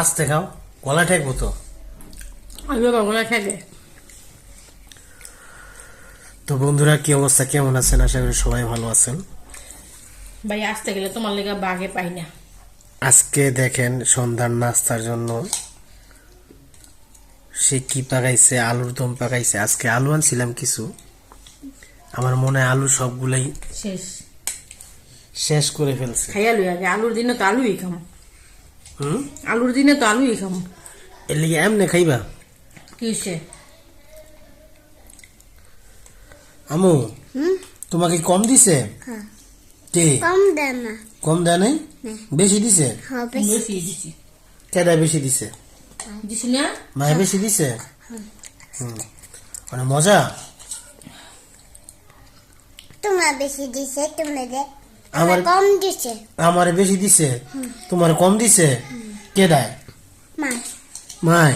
আস্তে খাও গলা ঠেকবো তো। বাবা থাকে তো বন্ধুরা কি অবস্থা? কেমন আছেন? আশা করি সবাই ভালো আছেন। ভাই আসতে গেলে তোমার লেগে বাগে পাই না। আজকে দেখেন সন্ধ্যার নাস্তার জন্য সে কি পাকাইছে? আলুর দম পাকাইছে। আজকে আলু আনছিলাম কিছু। আমার মনে হয় আলু সবগুলাই শেষ। শেষ করে ফেলছে। খাইয়া লই আগে আলুর দিনে তো আলুই খাম। হুম? আলুর দিনে তো আলুই খাম। এর লিগে এমনি খাইবা? কিসে? আমু তোমাকে কম দিছে? হ্যাঁ। কে? কম দেন না। কম দেয় নাই? বেশি দিছে? হবে বেশি। দিছে। কেডা বেশি দিছে? দিছি না? মায়ে বেশি দিছে? হুম। মানে মজা। তোমার বেশি দিছে তোমাদের আমার কম দিছে। আমারে বেশি দিছে? তোমার কম দিছে? কেডায়? মা মায়।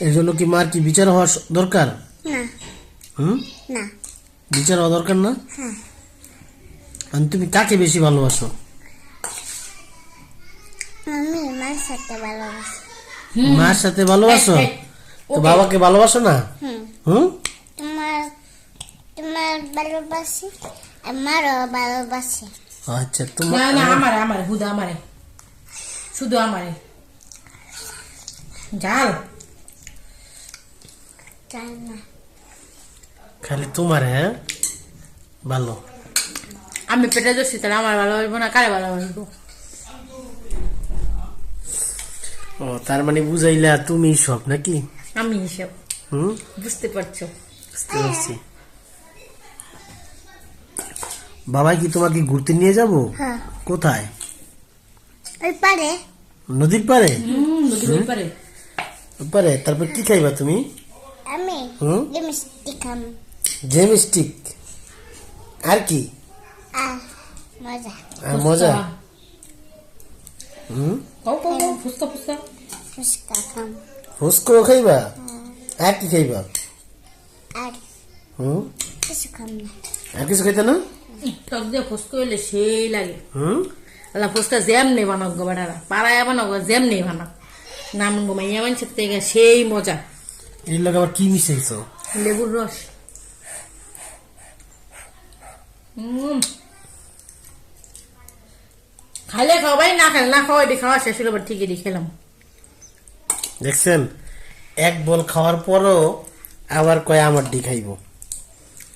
এর জন্য কি মার কি বিচার হওয়া দরকার? না। হুম? না। বিচার হওয়া দরকার না? হ্যাঁ। আর তুমি কাকে বেশি ভালোবাসো? আমি মার সাথে ভালোবাসি। মার সাথে ভালোবাসো? এই, এই, তো বাবাকে ভালোবাসো না? হুম। হুম? তোমার তোমার ভালোবাসি আমারও ভালোবাসি। আচ্ছা না তোমার না আমারে আমারে হুদা আমারে। শুধু আমারে। জাল খালি তোমার হ্যাঁ? ভালো। আমি পেটে ধরছি তাহলে আমার ভালোবাসবো না? কারে ভালোবাসবো ও তার মানে বুঝাইলা তুমি সব নাকি? আমি হিসাব। হুম? বুঝতে পারছ। বুঝতে পারছি। বাবাই কি তোমাকে ঘুরতে নিয়ে যাব? হ্যাঁ। কোথায়? ওই পারে নদীর পারে নদীর পারে পারে তারপর কি খাইবা তুমি? আমি হুম? লিপস্টিক খাম জেমস্টিক আর কি? আর মজা। আর মজা? হুম? কও কও কও ফুসকা ফুসকা খাম ফুসকো খাইবা? আর কি খাইবা? আর হুম? কিছু খাম না। আর কিছু খাইতে না? টক দিয়ে ফুসকা হইলে সেই লাগে। হুম? আল্লাহ ফুসকা জ্যাম নেই বানাক গো বেটারা পাড়ায় বানাক জ্যাম নেই বানাক। নাম গো মাইয়া মানুষের থেকে সেই মজা। এর লোক আবার কি মিশাইছো? লেবুর রস। খাইলে খাওয়াই না খাইলে না খাওয়াই দিয়ে খাওয়া শেষ হলো ঠিকই দিয়ে খেলাম। দেখছেন? এক বল খাওয়ার পরও আবার কয় আমার ডি খাইব।